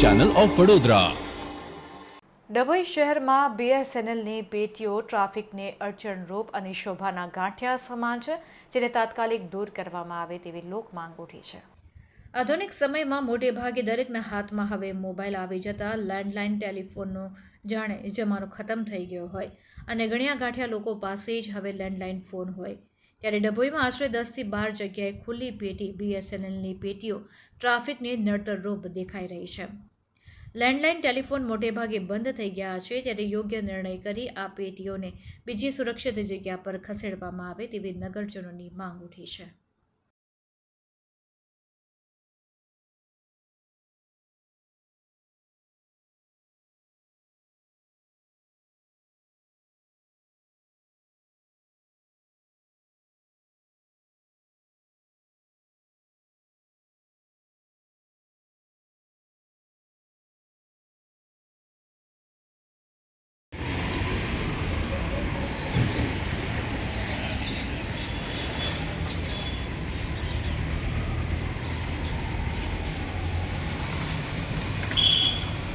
Channel of Vadodara Dabhoi શહેરમાં બીએસએનએલની પેટીઓ, ટ્રાફિકને અડચણરૂપ અને શોભાના ગાંઠિયા સમાન છે જેને તાત્કાલિક દૂર કરવામાં આવે તેવી લોક માંગ ઉઠી છે. આધુનિક સમયમાં મોટે ભાગે દરેકના હાથમાં હવે મોબાઈલ આવી જતા લેન્ડલાઇન ટેલિફોનનો જાણે જમાનો ખતમ થઈ ગયો હોય અને ગણ્યા ગાંઠિયા લોકો પાસે જ હવે લેન્ડલાઇન ફોન હોય. ત્યારે ડભોઈમાં આશરે દસથી બાર જગ્યાએ ખુલ્લી પેટી બીએસએનએલની પેટીઓ, ટ્રાફિકને નડતરરૂપ દેખાઈ રહી છે. લેન્ડલાઇન ટેલિફોન મોટેભાગે બંધ થઈ ગયા છે ત્યારે યોગ્ય નિર્ણય કરી આ પેટીઓને બીજી સુરક્ષિત જગ્યા પર ખસેડવામાં આવે તેવી નગરજનોની માંગ ઉઠી છે.